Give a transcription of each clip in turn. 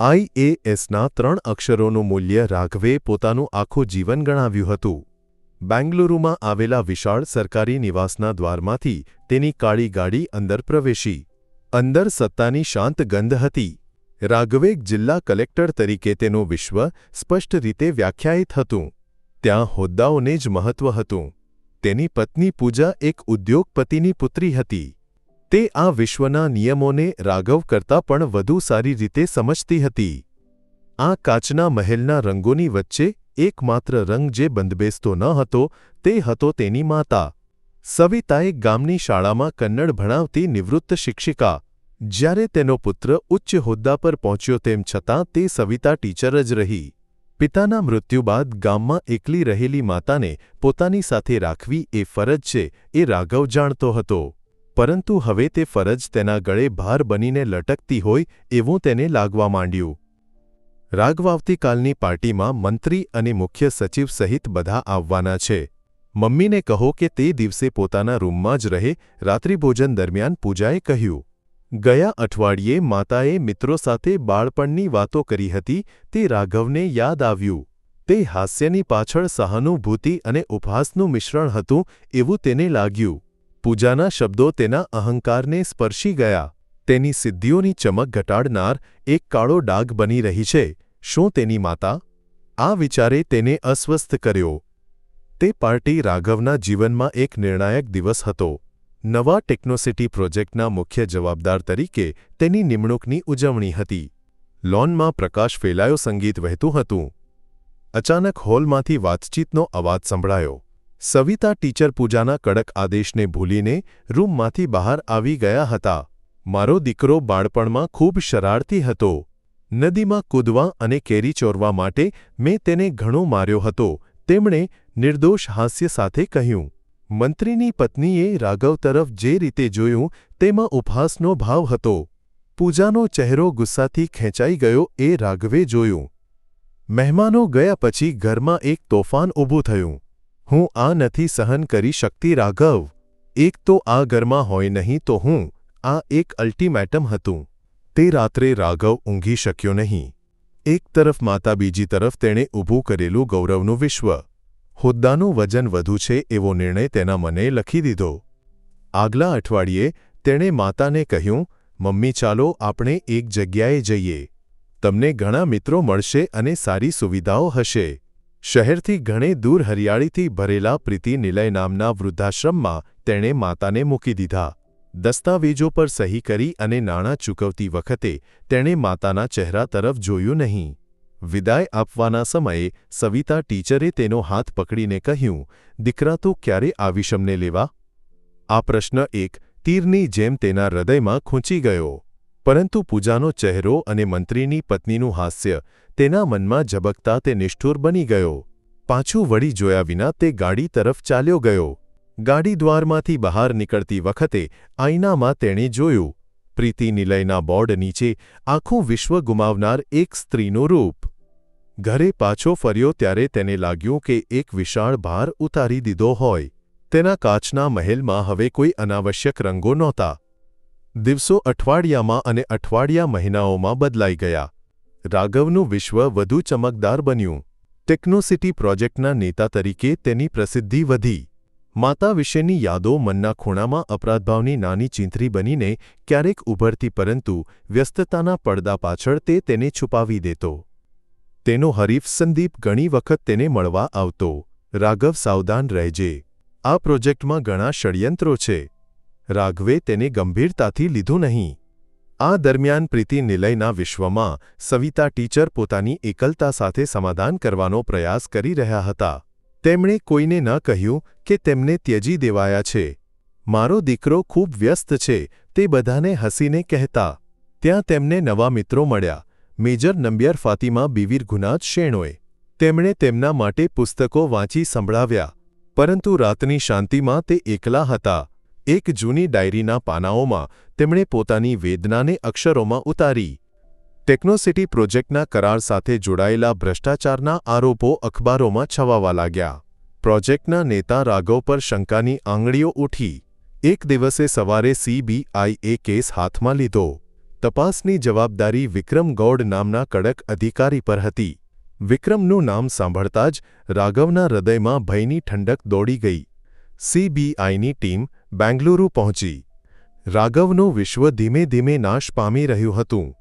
આઈએએસના ત્રણ અક્ષરોનું મૂલ્ય રાઘવે પોતાનું આખું જીવન ગણાવ્યું હતું. બેંગલુરુમાં આવેલા વિશાળ સરકારી નિવાસના દ્વારમાંથી તેની કાળી ગાડી અંદર પ્રવેશી. અંદર સત્તાની શાંત ગંધ હતી. રાઘવે જિલ્લા કલેક્ટર તરીકે તેનું વિશ્વ સ્પષ્ટ રીતે વ્યાખ્યાયિત હતું. ત્યાં હોદ્દાઓને જ મહત્વ હતું. તેની પત્ની પૂજા એક ઉદ્યોગપતિની પુત્રી હતી. તે આ વિશ્વના નિયમોને રાઘવ કરતાં પણ વધુ સારી રીતે સમજતી હતી. આ કાચના મહેલના રંગોની વચ્ચે એકમાત્ર રંગ જે બંધબેસતો ન હતો તે હતો તેની માતા. સવિતાએ ગામની શાળામાં કન્નડ ભણાવતી નિવૃત્ત શિક્ષિકા. જ્યારે તેનો પુત્ર ઉચ્ચ હોદ્દા પર પહોંચ્યો તેમ છતાં તે સવિતા ટીચર જ રહી. પિતાના મૃત્યુ બાદ ગામમાં એકલી રહેલી માતાને પોતાની સાથે રાખવી એ ફરજ છે એ રાઘવ જાણતો હતો. પરંતુ હવે તે ફરજ તેના ગળે ભાર બનીને લટકતી હોય એવું તેને લાગવા માંડ્યું. રાઘવ આવતીકાલની પાર્ટીમાં મંત્રી અને મુખ્ય સચિવ સહિત બધા આવવાના છે. મમ્મીને કહો કે તે દિવસે પોતાના રૂમમાં જ રહે રાત્રિભોજન દરમિયાન પૂજાએ કહ્યું. ગયા અઠવાડિયે માતાએ મિત્રો સાથે બાળપણની વાતો કરી હતી, તે રાઘવને યાદ આવ્યું. તે હાસ્યની પાછળ સહાનુભૂતિ અને ઉપહાસનું મિશ્રણ હતું એવું તેને લાગ્યું. પૂજાના શબ્દો તેના અહંકારને સ્પર્શી ગયા. તેની સિદ્ધિઓની ચમક ઘટાડનાર એક કાળો ડાઘ બની રહી છે. શું તેની માતા? આ વિચારે તેને અસ્વસ્થ કર્યો. તે પાર્ટી રાઘવના જીવનમાં એક નિર્ણાયક દિવસ હતો. નવા ટેકનોસિટી પ્રોજેક્ટના મુખ્ય જવાબદાર તરીકે તેની નિમણૂકની ઉજવણી હતી. લોનમાં પ્રકાશ ફેલાયો સંગીત વહેતું હતું. અચાનક હોલમાંથી વાતચીતનો અવાજ સંભળાયો. સવિતા ટીચર પૂજાના કડક આદેશને ભૂલીને રૂમમાંથી બહાર આવી ગયા હતા. મારો દીકરો બાળપણમાં ખૂબ શરારતી હતો. નદીમાં કૂદવા અને કેરી ચોરવા માટે મેં તેને ઘણો માર્યો હતો, તેમણે નિર્દોષ હાસ્ય સાથે કહ્યું. મંત્રીની પત્નીએ રાઘવ તરફ જે રીતે જોયું તેમાં ઉપહાસનો ભાવ હતો. પૂજાનો ચહેરો ગુસ્સાથી ખેંચાઈ ગયો એ રાઘવે જોયું. મહેમાનો ગયા પછી ઘરમાં એક તોફાન ઊભું થયું. હું આ નથી સહન કરી શકતી, રાઘવ. એક તો આ ઘરમાં હોય નહીં તો હું, આ એક અલ્ટિમેટમ હતું. તે રાત્રે રાઘવ ઊંઘી શક્યો નહીં. એક તરફ માતા બીજી તરફ તેણે ઊભું કરેલું ગૌરવનું વિશ્વ. હોદ્દાનું વજન વધુ છે એવો નિર્ણય તેના મને લખી દીધો. આગલા અઠવાડિયે તેણે માતાને કહ્યું, મમ્મી ચાલો આપણે એક જગ્યાએ જઈએ. તમને ઘણા મિત્રો મળશે અને સારી સુવિધાઓ હશે. શહેરથી ઘણે દૂર હરિયાળીથી ભરેલા પ્રીતિ નિલય નામના વૃદ્ધાશ્રમમાં તેણે માતાને મૂકી દીધા. દસ્તાવેજો પર સહી કરી અને નાણાં ચૂકવતી વખતે તેણે માતાના ચહેરા તરફ જોયું નહીં. વિદાય આપવાના સમયે સવિતા ટીચરે તેનો હાથ પકડીને કહ્યું, દીકરા, તો ક્યારે આવીશ લેવા? આ પ્રશ્ન એક તીરની જેમ તેના હૃદયમાં ખૂંચી ગયો. પરંતુ પૂજાનો ચહેરો અને મંત્રીની પત્નીનું હાસ્ય તેના મનમાં ઝબકતા તે નિષ્ઠુર બની ગયો. પાછું વળી જોયા વિના તે ગાડી તરફ ચાલ્યો ગયો. ગાડી દ્વારમાંથી બહાર નીકળતી વખતે આઈનામાં તેણે જોયું, પ્રીતિ નિલયના બોર્ડ નીચે આખું વિશ્વ ગુમાવનાર એક સ્ત્રીનું રૂપ. ઘરે પાછો ફર્યો ત્યારે તેને લાગ્યું કે એક વિશાળ ભાર ઉતારી દીધો હોય. તેના કાચના મહેલમાં હવે કોઈ અનાવશ્યક રંગો નહોતા. દિવસો અઠવાડિયામાં અને અઠવાડિયા મહિનાઓમાં બદલાઈ ગયા. રાઘવનું વિશ્વ વધુ ચમકદાર બન્યું. ટેકનોસિટી પ્રોજેક્ટના નેતા તરીકે તેની પ્રસિદ્ધિ વધી. માતા વિશેની યાદો મનના ખૂણામાં અપરાધભાવની નાની ચીંથરી બનીને ક્યારેક ઉભરતી પરંતુ વ્યસ્તતાના પડદા પાછળ તે તેને છુપાવી દેતો. તેનો હરીફ સંદીપ ઘણી વખત તેને મળવા આવતો. રાઘવ સાવધાન રહેજે. આ પ્રોજેક્ટમાં ઘણા ષડયંત્રો છે. રાઘવે તેને ગંભીરતાથી લીધું નહીં. આ દરમિયાન પ્રીતિ નિલયના વિશ્વમાં સવિતા ટીચર પોતાની એકલતા સાથે સમાધાન કરવાનો પ્રયાસ કરી રહ્યા હતા. તેમણે કોઈને ન કહ્યું કે તેમને ત્યજી દેવાયા છે. મારો દીકરો ખૂબ વ્યસ્ત છે, તે બધાને હસીને કહેતા. ત્યાં તેમને નવા મિત્રો મળ્યા, મેજર નંબિયર ફાતિમા બીવીર ગુનાજ શેણોએ. તેમણે તેમના માટે પુસ્તકો વાંચી સંભળાવ્યા. પરંતુ રાતની શાંતિમાં તે એકલા હતા. એક જૂની ડાયરીના પાનાઓમાં તેમણે પોતાની વેદનાને અક્ષરોમાં ઉતારી. ટેકનોસિટી પ્રોજેક્ટના કરાર સાથે જોડાયેલા ભ્રષ્ટાચારના આરોપો અખબારોમાં છવાવા લાગ્યા. પ્રોજેક્ટના નેતા રાઘવ પર શંકાની આંગળીઓ ઉઠી. એક દિવસે સવારે સીબીઆઈએ કેસ હાથમાં લીધો. તપાસની જવાબદારી વિક્રમ ગૌડ નામના કડક અધિકારી પર હતી. વિક્રમનું નામ સાંભળતા જ રાઘવના હૃદયમાં ભયની ઠંડક દોડી ગઈ. સીબીઆઈની ટીમ બેંગલુરુ પહોંચી. રાઘવનું વિશ્વ ધીમે ધીમે નાશ પામી રહ્યું હતું.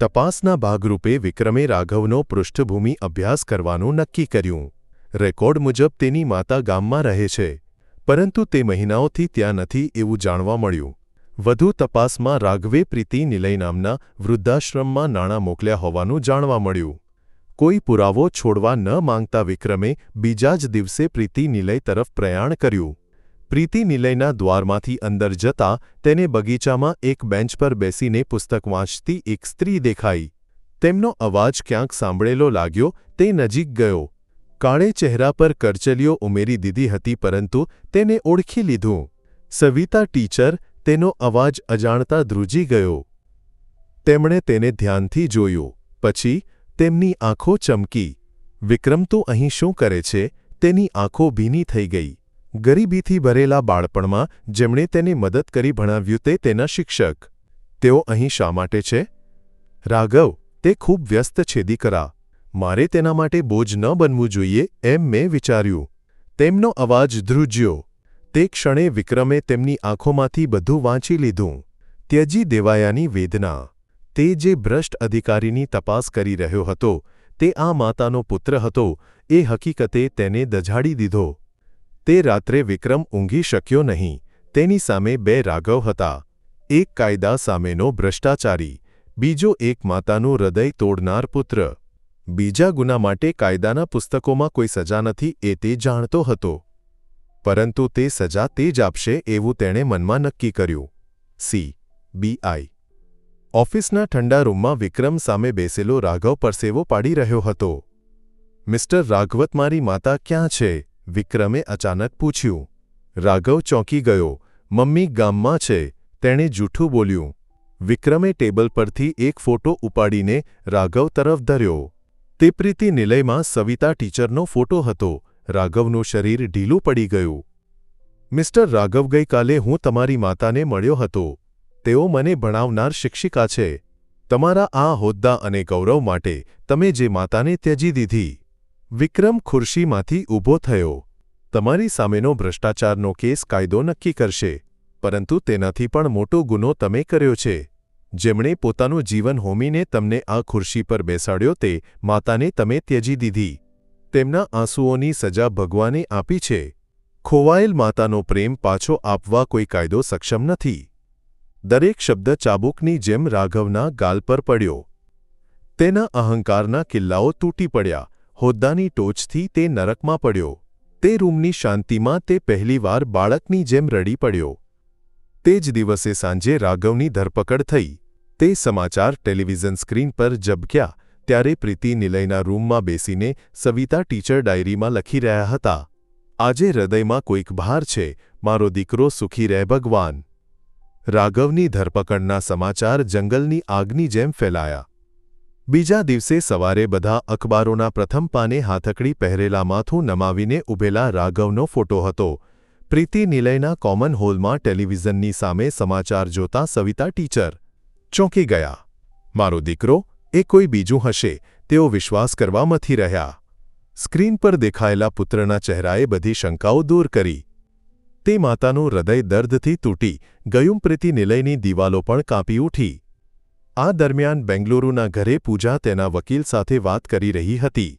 તપાસના ભાગરૂપે વિક્રમે રાઘવનો પૃષ્ઠભૂમિ અભ્યાસ કરવાનું નક્કી કર્યું. રેકોર્ડ મુજબ તેની માતા ગામમાં રહે છે. પરંતુ તે મહિનાઓથી ત્યાં નથી એવું જાણવા મળ્યું. વધુ તપાસમાં રાઘવે પ્રીતિ નિલય નામના વૃદ્ધાશ્રમમાં નાણાં મોકલ્યા હોવાનું જાણવા મળ્યું. કોઈ પુરાવો છોડવા ન માંગતા વિક્રમે બીજા જ દિવસે પ્રીતિ નિલય તરફ પ્રયાણ કર્યું. પ્રીતિ નિલયના દ્વારમાંથી અંદર જતા તેને બગીચામાં એક બેન્ચ પર બેસીને પુસ્તક વાંચતી એક સ્ત્રી દેખાઈ. તેમનો અવાજ ક્યાંક સાંભળેલો લાગ્યો, તે નજીક ગયો. કાળે ચહેરા પર કરચલીઓ ઉમેરી દીધી હતી પરંતુ તેને ઓળખી લીધું. સવિતા ટીચર, તેનો અવાજ અજાણતા ધ્રુજી ગયો. તેમણે તેને ધ્યાનથી જોયું. પછી તેમની આંખો ચમકી. વિક્રમ, તો અહીં શું કરે છે? તેની આંખો ભીની થઈ ગઈ. ગરીબીથી ભરેલા બાળપણમાં જેમણે તેને મદદ કરી ભણાવ્યું તે તેના શિક્ષક. તેઓ અહીં શા માટે છે? રાઘવ, તે ખૂબ વ્યસ્ત છેદી કરા. મારે તેના માટે બોજ ન બનવું જોઈએ એમ મેં વિચાર્યું. તેમનો અવાજ ધ્રુજ્યો. તે ક્ષણે વિક્રમે તેમની આંખોમાંથી બધું વાંચી લીધું. ત્યજી દેવાયાની વેદના. તે જે ભ્રષ્ટ અધિકારીની તપાસ કરી રહ્યો હતો, તે આ માતાનો પુત્ર હતો, એ હકીકતે તેને દઝાડી દીધો. તે રાત્રે વિક્રમ ઊંઘી શક્યો નહીં. તેની સામે બે રાઘવ હતા. એક કાયદા સામેનો ભ્રષ્ટાચારી, બીજો એક માતાનું હૃદય તોડનાર પુત્ર. બીજા ગુના માટે કાયદાના પુસ્તકોમાં કોઈ સજા નથી એ તે જાણતો હતો. પરંતુ તે સજા તે જ આપશે એવું તેણે મનમાં નક્કી કર્યું. સી. બીઆઈ ઓફિસના ઠંડા રૂમમાં વિક્રમ સામે બેસેલો રાઘવ પરસેવો પાડી રહ્યો હતો. મિસ્ટર રાઘવત, મારી માતા ક્યાં છે? વિક્રમે અચાનક પૂછ્યું, રાઘવ ચોંકી ગયો. મમ્મી ગામમાં છે. તેણે જૂઠું બોલ્યું. વિક્રમે ટેબલ પરથી એક ફોટો ઉપાડીને રાઘવ તરફ ધર્યો. તે પ્રીતિ નિલયમાં સવિતા ટીચરનો ફોટો હતો. રાઘવનું શરીર ઢીલું પડી ગયું. મિસ્ટર રાઘવ ગઈકાલે હું તમારી માતાને મળ્યો હતો. તેઓ મને ભણાવનાર શિક્ષિકા છે. તમારા આ હોદ્દા અને ગૌરવ માટે તમે જે માતાને ત્યજી દીધી વિક્રમ ખુરશીમાંથી ઊભો થયો. તમારી સામેનો ભ્રષ્ટાચારનો કેસ કાયદો નક્કી કરશે, પરંતુ તેનાથી પણ મોટો ગુનો તમે કર્યો છે. જેમણે પોતાનું જીવન હોમીને તમને આ ખુરશી પર બેસાડ્યો તે માતાને તમે ત્યજી દીધી. તેમના આંસુઓની સજા ભગવાને આપી છે. ખોવાયેલ માતાનો પ્રેમ પાછો આપવા કોઈ કાયદો સક્ષમ નથી. દરેક શબ્દ ચાબુકની જેમ રાઘવના ગાલ પર પડ્યો. તેના અહંકારના કિલ્લાઓ તૂટી પડ્યા. હોદ્દાની ટોચથી તે નરકમાં પડ્યો. તે રૂમની શાંતિમાં તે પહેલીવાર બાળકની જેમ રડી પડ્યો. તે જ દિવસે સાંજે રાઘવની ધરપકડ થઈ. તે સમાચાર ટેલિવિઝન સ્ક્રીન પર ઝબક્યા, ત્યારે પ્રીતિ નિલયના રૂમમાં બેસીને સવિતા ટીચર ડાયરીમાં લખી રહ્યા હતા. આજે હૃદયમાં કોઈક ભાર છે, મારો દીકરો સુખી રહે ભગવાન. રાઘવની ધરપકડના સમાચાર જંગલની આગની જેમ ફેલાયા. બીજા દિવસે સવારે બધા અખબારોના પ્રથમ પાને હાથકડી પહેરેલા માથું નમાવીને ઊભેલા રાઘવનો ફોટો હતો. પ્રીતિ નિલયના કોમન હોલમાં ટેલિવિઝનની સામે સમાચાર જોતા સવિતા ટીચર, ચોંકી ગયા. મારો દીકરો, એ કોઈ બીજું હશે, તેઓ વિશ્વાસ કરવા મથી રહ્યા. સ્ક્રીન પર દેખાયેલા પુત્રના ચહેરાએ બધી શંકાઓ દૂર કરી. તે માતાનું હૃદય દર્દથી તૂટી ગયું. પ્રીતિ નિલયની દિવાલો પણ કાપી ઉઠી. આ દરમિયાન બેંગલુરુના ઘરે પૂજા તેના વકીલ સાથે વાત કરી રહી હતી.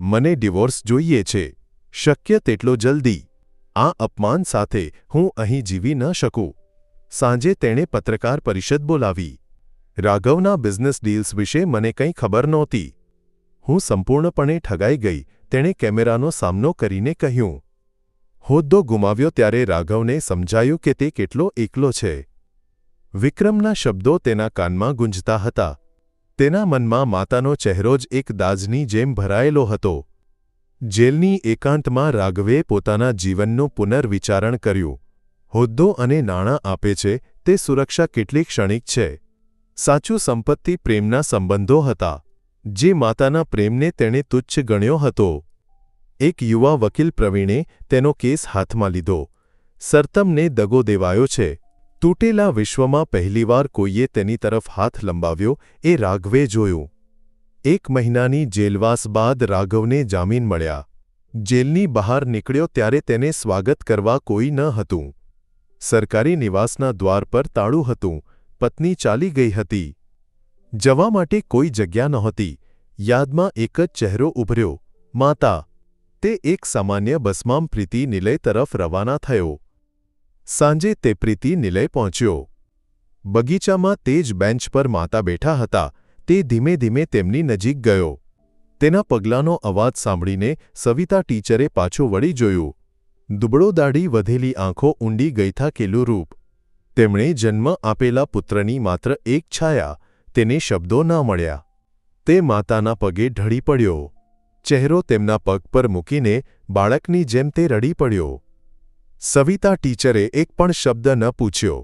મને ડિવોર્સ જોઈએ છે. શક્ય તેટલો જલ્દી. આ અપમાન સાથે હું અહીં જીવી ન શકું. સાંજે તેણે પત્રકાર પરિષદ બોલાવી. રાઘવના બિઝનેસ ડીલ્સ વિશે મને કંઈ ખબર નહોતી. હું સંપૂર્ણપણે ઠગાઈ ગઈ, તેણે કેમેરાનો સામનો કરીને કહ્યું. હોદ્દો ગુમાવ્યો ત્યારે રાઘવને સમજાયું કે તે કેટલો એકલો છે. વિક્રમના શબ્દો તેના કાનમાં ગુંજતા હતા. તેના મનમાં માતાનો ચહેરો જ એક દાજની જેમ ભરાયેલો હતો. જેલની એકાંતમાં રાઘવે પોતાના જીવનનું પુનર્વિચારણ કર્યું. હોદ્દો અને નાણાં આપે છે, તે સુરક્ષા કેટલી ક્ષણિક છે. સાચું સંપત્તિ પ્રેમના સંબંધો હતા, જે માતાના પ્રેમને તેણે તુચ્છ ગણ્યો હતો. એક યુવા વકીલ પ્રવીણે તેનો કેસ હાથમાં લીધો. સરતમને દગો દેવાયો છે. તૂટેલા વિશ્વમાં પહેલીવાર કોઈએ તેની તરફ હાથ લંબાવ્યો, એ રાઘવે જોયું. એક મહિનાની જેલવાસ બાદ રાઘવને જામીન મળ્યા. જેલની બહાર નીકળ્યો ત્યારે તેને સ્વાગત કરવા કોઈ ન હતું. સરકારી નિવાસના દ્વાર પર તાળું હતું, પત્ની ચાલી ગઈ હતી. જવા માટે કોઈ જગ્યા નહોતી. યાદમાં એક જ ચહેરો ઉભર્યો. માતા. તે એક સામાન્ય બસમામ પ્રીતિ નિલય તરફ રવાના થયો. સાંજે તે પ્રીતિ નિલય પહોંચ્યો. બગીચામાં તે જ બેન્ચ પર માતા બેઠા હતા. તે ધીમે ધીમે તેમની નજીક ગયો. તેના પગલાંનો અવાજ સાંભળીને સવિતા ટીચરે પાછું વળી જોયું. દુબળો દાઢી વધેલી આંખો ઊંડી ગઈથાકેલું રૂપ. તેમણે જન્મ આપેલા પુત્રની માત્ર એક છાયા તેને શબ્દો ન મળ્યા. તે માતાના પગે ઢળી પડ્યો. ચહેરો તેમના પગ પર મૂકીને બાળકની જેમ તે રડી પડ્યો. સવિતા ટીચરે એક પણ શબ્દ ન પૂછ્યો.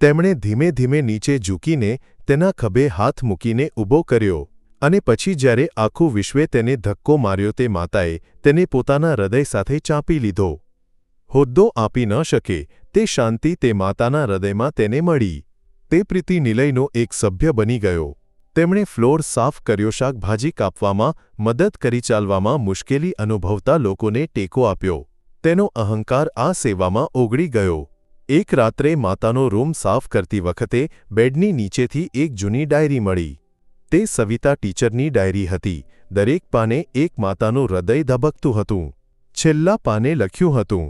તેમણે ધીમે ધીમે નીચે ઝૂકીને તેના ખભે હાથ મૂકીને ઊભો કર્યો અને પછી જ્યારે આખું વિશ્વે તેને ધક્કો માર્યો તે માતાએ તેને પોતાના હૃદય સાથે ચાંપી લીધો. હોદ્દો આપી ન શકે, તે શાંતિ તે માતાના હૃદયમાં તેને મળી. તે પ્રીતિ નિલયનો એક સભ્ય બની ગયો. તેમણે ફ્લોર સાફ કર્યો, શાકભાજી કાપવામાં મદદ કરી, ચાલવામાં મુશ્કેલી અનુભવતા લોકોને ટેકો આપ્યો. તેનો અહંકાર આ સેવામાં ઓગળી ગયો. એક રાત્રે માતાનો રૂમ સાફ કરતી વખતે બેડની નીચેથી એક જૂની ડાયરી મળી. તે સવિતા ટીચરની ડાયરી હતી. દરેક પાને એક માતાનું હૃદય ધબકતું હતું. છેલ્લા પાને લખ્યું હતું,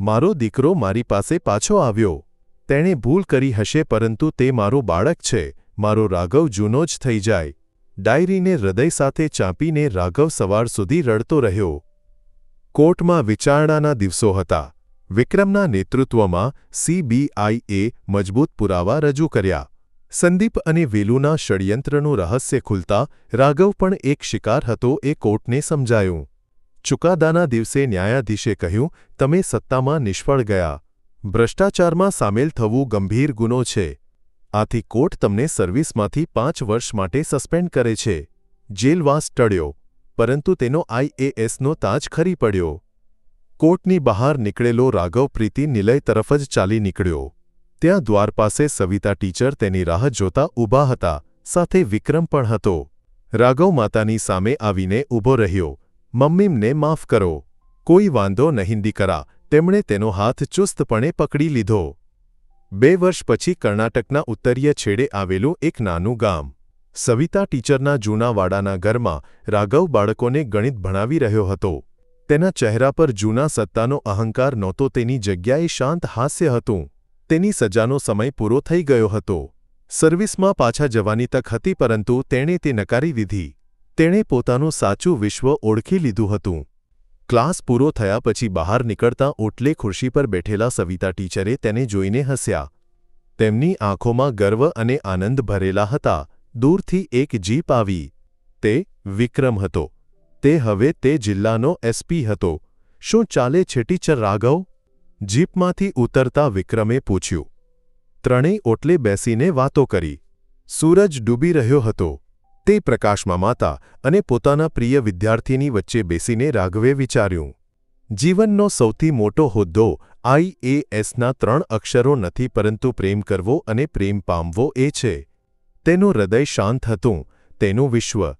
મારો દીકરો મારી પાસે પાછો આવ્યો. તેણે ભૂલ કરી હશે પરંતુ તે મારું બાળક છે. મારો રાઘવ જૂનો જ થઈ જાય. ડાયરીને હૃદય સાથે ચાંપીને રાઘવ સવાર સુધી રડતો રહ્યો. કોર્ટમાં વિચારણાના દિવસો હતા. વિક્રમના નેતૃત્વમાં સીબીઆઈએ મજબૂત પુરાવા રજૂ કર્યા. સંદીપ અને વેલુના ષડયંત્રનું રહસ્ય ખુલતા રાઘવ પણ એક શિકાર હતો એ કોર્ટને સમજાયું. ચુકાદાના દિવસે ન્યાયાધીશે કહ્યું, તમે સત્તામાં નિષ્ફળ ગયા. ભ્રષ્ટાચારમાં સામેલ થવું ગંભીર ગુનો છે. આથી કોર્ટ તમને સર્વિસમાંથી પાંચ વર્ષ માટે સસ્પેન્ડ કરે છે. જેલવાસ ટળ્યો. પરંતુ તેનો આઈએએસનો તાજ ખરી પડ્યો. કોર્ટની બહાર નીકળેલો રાઘવ પ્રીતિ નિલય તરફ જ ચાલી નીકળ્યો. ત્યાં દ્વાર પાસે સવિતા ટીચર તેની રાહ જોતા ઊભા હતા, સાથે વિક્રમ પણ હતો. રાઘવ માતાની સામે આવીને ઊભો રહ્યો, મમ્મીમને માફ કરો. કોઈ વાંધો નહિંદી કરા તેમણે તેનો હાથ ચુસ્તપણે પકડી લીધો. બે વર્ષ પછી કર્ણાટકના ઉત્તરીય છેડે આવેલું એક નાનું ગામ. સવિતા ટીચરના જૂના વાડાના ઘરમાં રાઘવ બાળકોને ગણિત ભણાવી રહ્યો હતો. તેના ચહેરા પર જૂના સત્તાનો અહંકાર નહોતો, તેની જગ્યાએ શાંત હાસ્ય હતું. તેની સજાનો સમય પૂરો થઈ ગયો હતો. સર્વિસમાં પાછા જવાની તક હતી, પરંતુ તેણે તે નકારી દીધી તેણે પોતાનું સાચું વિશ્વ ઓળખી લીધું હતું. ક્લાસ પૂરો થયા પછી બહાર નીકળતા ઓટલે ખુરશી પર બેઠેલા સવિતા ટીચરે તેને જોઈને હસ્યા. તેમની આંખોમાં ગર્વ અને આનંદ ભરેલા હતા. દૂરથી એક જીપ આવી. તે વિક્રમ હતો. તે હવે તે જિલ્લાનો એસપી હતો. શું ચાલે છે ટીચર રાઘવ? જીપમાંથી ઉતરતા વિક્રમે પૂછ્યું. ત્રણેય ઓટલે બેસીને વાતો કરી. સૂરજ ડૂબી રહ્યો હતો. તે પ્રકાશમાં માતા અને પોતાના પ્રિય વિદ્યાર્થીની વચ્ચે બેસીને રાઘવે વિચાર્યું. જીવનનો સૌથી મોટો હોદ્દો આઈએએસના ત્રણ અક્ષરો નથી પરંતુ પ્રેમ કરવો અને પ્રેમ પામવો એ છે. તેનું હૃદય શાંત હતું તેનું વિશ્વ